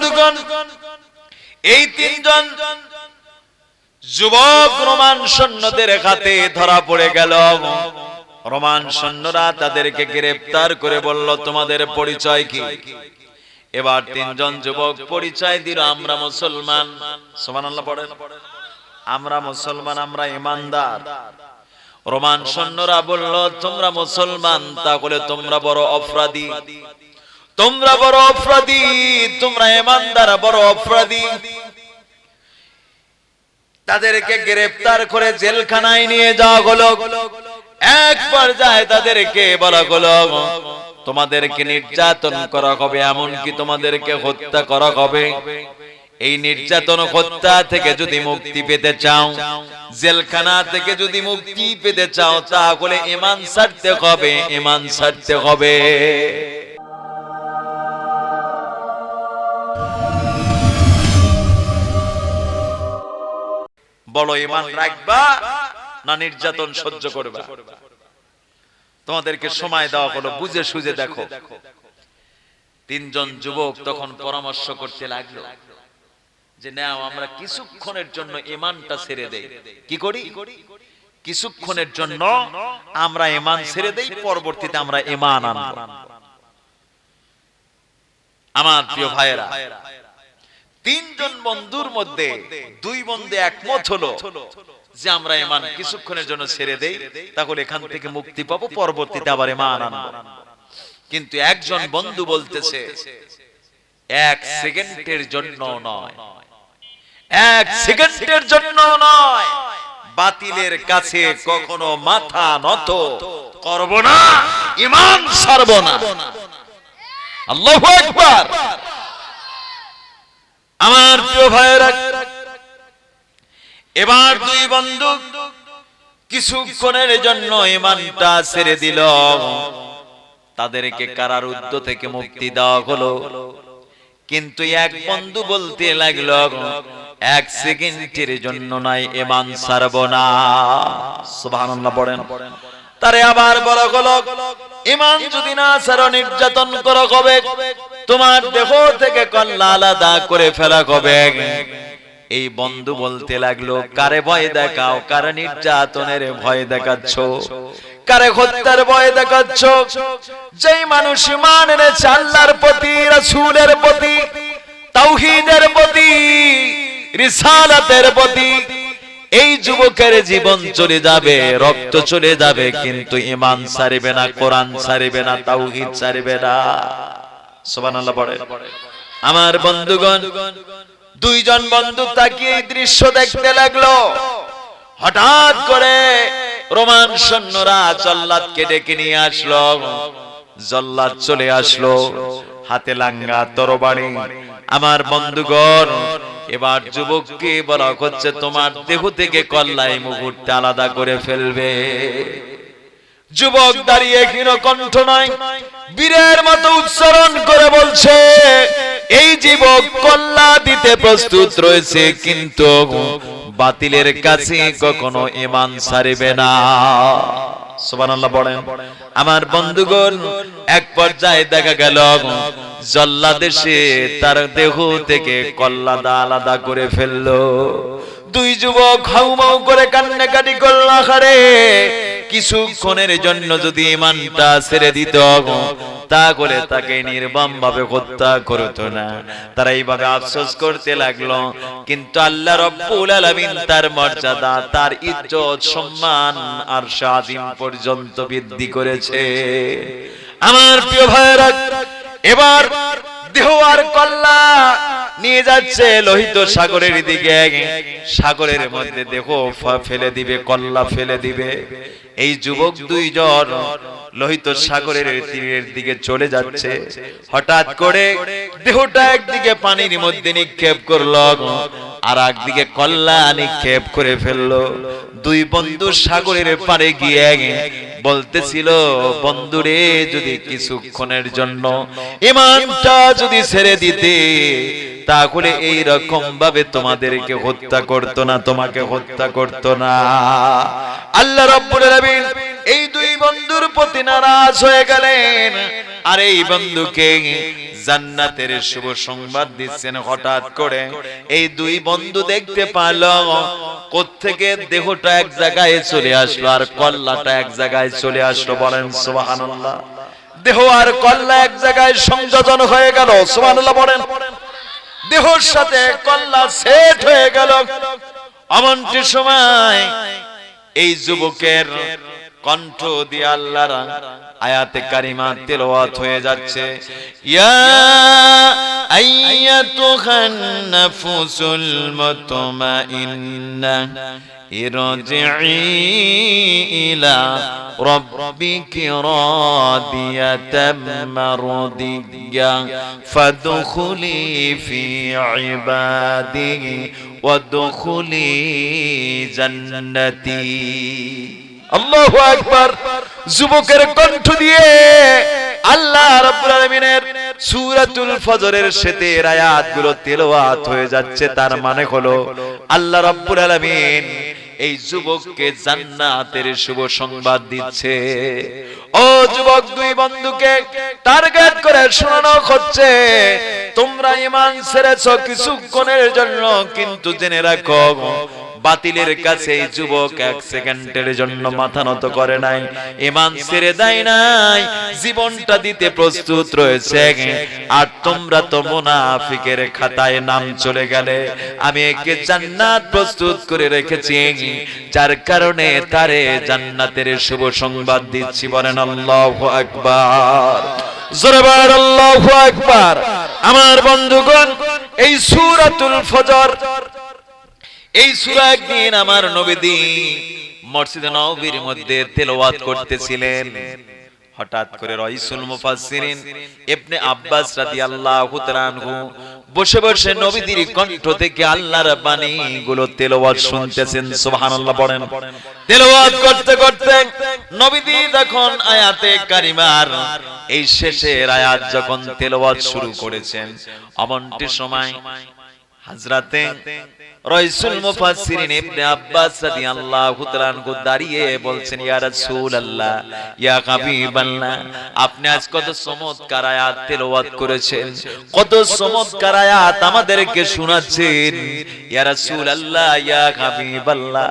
বন্ধুগণ, এই তিনজন যুবক রোমান সৈন্যদের হাতে ধরা পড়ে গেল। রোমান সৈন্যরা তাদেরকে গ্রেফতার করে বলল, তোমাদের পরিচয় কি? এবার তিনজন যুবক, পরিচয় দিল, আমরা মুসলমান। সুবহানাল্লাহ পড়েন। আমরা মুসলমান, আমরা ইমানদার। রোমান সৈন্যরা বলল, তোমরা মুসলমান, তাহলে তোমরা বড় অপরাধী। তোমরা বড় অপরাধী, তোমরা ইমানদার, বড় অপরাধী। তাদেরকে গ্রেফতার করে জেলখানায় নিয়ে যাওয়া হলো এক পর্যায়ে তাদেরকে বলা হলো তোমাদেরকে নির্যাতন করা হবে, এমনকি তোমাদেরকে হত্যা করা হবে। এই নির্যাতন হত্যা থেকে যদি মুক্তি পেতে চাও, জেলখানা থেকে যদি মুক্তি পেতে চাও, তাহলে ইমান ছাড়তে হবে, ইমান ছাড়তে হবে। বড় ইমান রাখবা না নির্যাতন সহ্য করবা? তোমাদেরকে সময় দেওয়া হলো, বুঝে সুঝে দেখো। তিনজন যুবক তখন পরামর্শ করতে লাগল যে, নাও, আমরা কিছুক্ষণের জন্য ইমানটা ছেড়ে দেই। কি করি? কিছুক্ষণের জন্য আমরা ইমান ছেড়ে দেই, পরবর্তীতে আমরা ইমান আনব। আমার প্রিয় ভাইয়েরা তিনজন বন্ধুর মধ্যে দুই বন্ধু একমত হলো যে আমরা ইমান কিছুক্ষণের জন্য ছেড়ে দেই তাহলে এখান থেকে মুক্তি পাবো পরবর্তীতে আবার ইমান আনব। কিন্তু একজন বন্ধু বলতেছে এক সেকেন্ডের জন্য নয়। এক সেকেন্ডের জন্য নয়। বাতিলের কাছে কখনো মাথা নত করব না। ইমান ছাড়ব না। আল্লাহু আকবার। আমার প্রিয় ভাইয়েরা, এবার দুই বন্ধু কিছুক্ষণের জন্য ইমানটা ছেড়ে দিল। তাদেরকে কারারুদ্ধ থেকে মুক্তি দেওয়া হলো। কিন্তু এক বন্ধু বলতে লাগল, এক সেকেন্ডের জন্য নাই ইমান ছাড়ব না। সুবহানাল্লাহ পড়েন। তারে আবার বলা হলো, ইমান যদি না ছাড়ো নির্যাতন করা হবে। তোমার দেহ থেকে কল্লা আলাদা করে ফেলা হবে। এই বন্ধু বলতে লাগল, কারে ভয় দেখাও? কারে নির্যাতনের ভয় দেখাচ্ছ? কারে হত্যার ভয় দেখাচ্ছ? যেই মানুষ মান এনেছে আল্লাহর প্রতি, রাসূলের প্রতি, তাওহীদের প্রতি, রিসালাতের প্রতি, এই যুবকের জীবন চলে যাবে, রক্ত চলে যাবে, কিন্তু ইমান ছাড়বে না, কোরআন ছাড়বে না, তাওহীদ ছাড়বে না। পড়ে। আমার বন্ধুগণ দুইজন বন্ধু তাকিয়ে এই দৃশ্য দেখতে লাগল। হঠাৎ করে রোমান সৈন্যরা জল্লাদকে ডেকে নিয়ে আসলো। জল্লাদ চলে আসলো। হাতে লাঙ্গা তরবারি। আমার বন্ধুগণ এবার যুবককে বলা হচ্ছে তোমার দেহ থেকে কল্লাই মুহূর্তে আলাদা করে ফেলবে। যুবক দাঁড়িয়ে ক্ষীণ কণ্ঠ নয় বীরের মতো উচ্চারণ বলছে, এই যুবক কল্লা দিতে প্রস্তুত রয়েছে, কিন্তু বাতিলের কাছে কখনো ইমান ছাড়বে না। সুবহানাল্লাহ বলেন। আমার বন্ধুগণ, এক পর্যায়ে দেখা গেল জল্লাদেশে তার দেহ থেকে কল্লাদা আলাদা করে ফেলল। দুই যুবক হাউমাউ করে কান্নাকাটি করল আখারে কিছুক্ষণের জন্য যদি ইমানটা ছেড়ে দিত তা করে তাকে নির্বাম ভাবে হত্যা করতো না। তারা এইভাবে আফসোস করতে লাগল। কিন্তু আল্লাহ রব্বুল আলামিন তার মর্যাদা, তার ইজ্জত, সম্মান আর স্বাধীন পর্যন্ত বৃদ্ধি করেছে। আমার প্রিয় ভাইয়েরা, এবার দেহ আর কল্লা নিয়ে যাচ্ছে লোহিত সাগরের দিকে। সাগরের মধ্যে দেখো ফেলে দিবে, কল্লা ফেলে দিবে। এই যুবক দুইজন লোহিত সাগরের তীরের দিকে চলে যাচ্ছে। হঠাৎ করে দেহটা একদিকে পানির মধ্যে নিক্ষেপ করল আর একদিকে কল্লা নিক্ষেপ করে ফেলল। দুই বন্ধু সাগরের পারে গিয়ে বলতেছিল, বন্ধুরে, যদি কিছুক্ষণের জন্য ইমানটা যদি ছেড়ে দিতে তাহলে এই রকম ভাবে তোমাদেরকে হত্যা করতো না তোমাকে হত্যা করতো না। আল্লাহ রব্বুল আলামিন এই দুই বন্ধুর প্রতি নারাজ হয়ে গেলেন। আর এই বন্ধুকে জান্নাতের শুভ সংবাদ দিচ্ছেন হঠাৎ করে। এই দুই বন্ধু দেখতে পারল কোত্থেকে দেহটা এক জায়গায় চলে আসলো আর কল্লাটা এক জায়গায় চলে আসলো বলেন সুবহানাল্লাহ। দেহ আর কল্লা এক জায়গায় সংযোজন হয়ে গেল সুবহানাল্লাহ বলেন। দেহর সাথে কল্লা সেট হয়ে গেল। এমনটি সময় এই যুবকের কণ্ঠ দিয়ে আল্লাহর আয়াতে কারিমা তেলাওয়াত হয়ে যাচ্ছে। ইয়া আইয়াতুহান নাফুসুল মুতমাইন্না। ارجعي إلى ربك راضية مرضية فادخلي في عبادي وادخلي جنتي আল্লাহু আকবার যুবকের কণ্ঠ দিয়ে আল্লাহ রাব্বুল আলামিনের সূরাতুল ফজরের শেতের আয়াতগুলো তেলাওয়াত হয়ে যাচ্ছে তার মানে হলো আল্লাহ রাব্বুল আলামিন এই যুবককে জান্নাতের শুভ সংবাদ দিচ্ছে। ও যুবক দুই বন্ধুকে টার্গেট করে শোনানো হচ্ছে। তোমরা ইমান ছেড়েছো কিছুক্ষণের জন্য, কিন্তু জেনে রাখো, বাতিলের কাছে এই যুবক এক সেকেন্ডের জন্য মাথা নত করে নাই, ইমান ছেড়ে দেয় নাই, জীবনটা দিতে প্রস্তুত রয়েছে। আর তোমরা তো মুনাফিকের খাতায় নাম চলে গেলে, আমি একে জান্নাত প্রস্তুত করে রেখেছি, যার কারণে তারে জান্নাতের শুভ সংবাদ দিচ্ছি, বলেন আল্লাহু আকবার। জোরে বলেন আল্লাহু আকবার। আমার বন্ধুগণ, এই সুরাতুল ফজর, এই সুরা একদিন আমার নবীদি মসজিদে নবীর মধ্যে তেলাওয়াত করতেছিলেন। হঠাৎ করে রাইসুল মুফাসসিরিন ইবনে আব্বাস রাদিয়াল্লাহু তাআলা আনহু বসে বসে নবীদের কণ্ঠ থেকে আল্লাহর বাণী গুলো তেলাওয়াত শুনতেছেন সুবহানাল্লাহ পড়েন। তেলাওয়াত করতে করতে নবীদি যখন আয়াতে কারিমার এই শেষের আয়াত যখন তেলাওয়াত শুরু করেছেন অমনটি সময় মুফাসসিরিন ইবনে আব্বাস রাদিয়াল্লাহু তাআলা দাঁড়িয়ে বলছেন ইয়া রাসূলুল্লাহ ইয়া হাবিবাল্লাহ আপনি আজ কত চমৎকার আয়াত তেলাওয়াত করেছেন কত চমৎকার আয়াত আমাদেরকে শোনাচ্ছেন। ইয়া রাসূলুল্লাহ ইয়া হাবিবাল্লাহ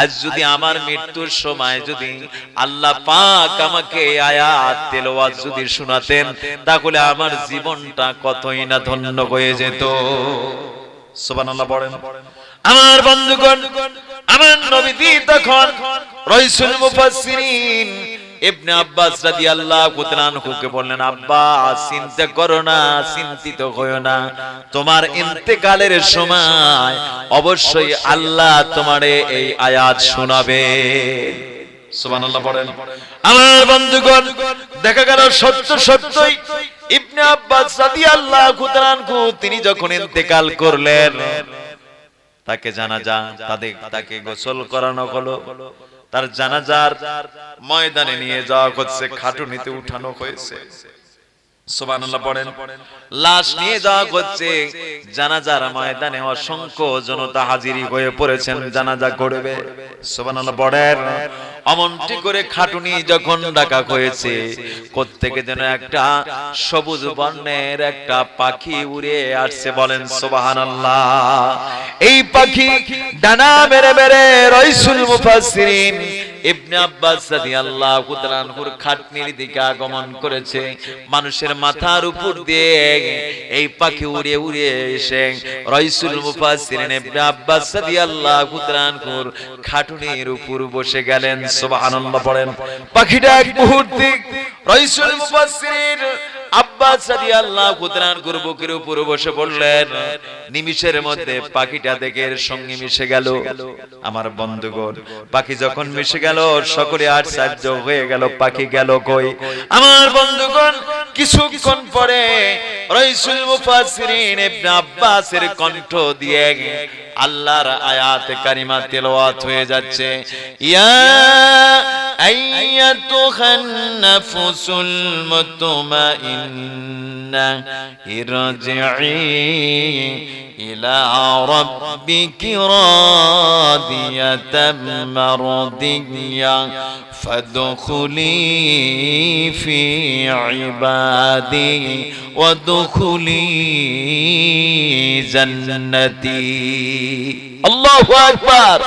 আজ যদি আমার মৃত্যুর সময় যদি আল্লাহ পাক আমাকে আয়াত তেলাওয়াত যদি শোনাতেন তাহলে আমার জীবনটা কতই না ধন্য হয়ে যেত। সুবহানাল্লাহ পড়েন আমার বন্ধুগণ আমার নবীজি তখন রাইসুল মুফাসসিরিন ইবনে আব্বাস রাদিয়াল্লাহু তাআলা আনহুকে বললেন আব্বাস চিন্তা করো না চিন্তিত হয়ো না। তোমার ইন্তেকালের সময় অবশ্যই আল্লাহ তোমারে এই আয়াত শোনাবে। সুবহানাল্লাহ পড়েন আমার বন্ধুগণ দেখা গেল সত্য সত্যই ইবনে আব্বাস রাদিয়াল্লাহু তাআলা আনহু, তিনি যখন ইন্তেকাল করলেন, তাকে জানাজা, তাদের, তাকে গোসল করানো হলো। তার জানাজার ময়দানে নিয়ে যাওয়া হচ্ছে, খাটুনিতে উঠানো হয়েছে। সুবহানাল্লাহ পড়েন, লাশ নিয়ে যাওয়া হচ্ছে, জানাজার ময়দানে অসংখ্য জনতা হাজিরি হয়ে পড়েছেন, জানাজা করবে। সুবহানাল্লাহ পড়েন অমনটি করে খাটুনি যখন ডাকা হয়েছে কোত্থেকে যেন একটা সবুজ বর্ণের একটা পাখি উড়ে আসছে বলেন সোবাহান এই পাখি ডানা বেড়ে বেড়ে রইসুল মুফাসসিরিন। ইবনে আব্বাস রাদিয়াল্লাহু তাআলা আনহুর খাটনির দিকে আগমন করেছে। মানুষের মাথার উপর দিয়ে এই পাখি উড়ে উড়ে এসে রাইসুল মুফাসসিরিন ইবনে আব্বাস রাদিয়াল্লাহু তাআলা আনহুর খাটুনির উপর বসে গেলেন। সুবহানাল্লাহ, পড়েন। পাখিটা এক মুহূর্তে রাইসুল মুফাসসিরিন আব্বাস রাদিয়াল্লাহু তাআলা আনহুর বুকের উপর বসে বললেন নিমিষের মধ্যে পাখিটা দেখে এর সঙ্গে মিশে গেল। আমার বন্ধুগণ, পাখি যখন মিশে গেল, সকলে আশ্চর্য হয়ে গেল, পাখি গেল কই? আমার বন্ধুগণ, কিছুক্ষণ পরে রাইসুল মুফাসসিরিন ইবনে আব্বাসের কণ্ঠ দিয়ে আল্লাহর আয়াত কারিমা তেলাওয়াত হয়ে যাচ্ছে। ইয়া আইয়াতুহান নাফসুল মুতমাইন্না ইরজিই ইলা রাব্বিকি রাদিয়াতাম মারদিয়া ফাদখুলি ফি ইবাদি ওয়া খুলি জন্নতি আল্লাহ আকবার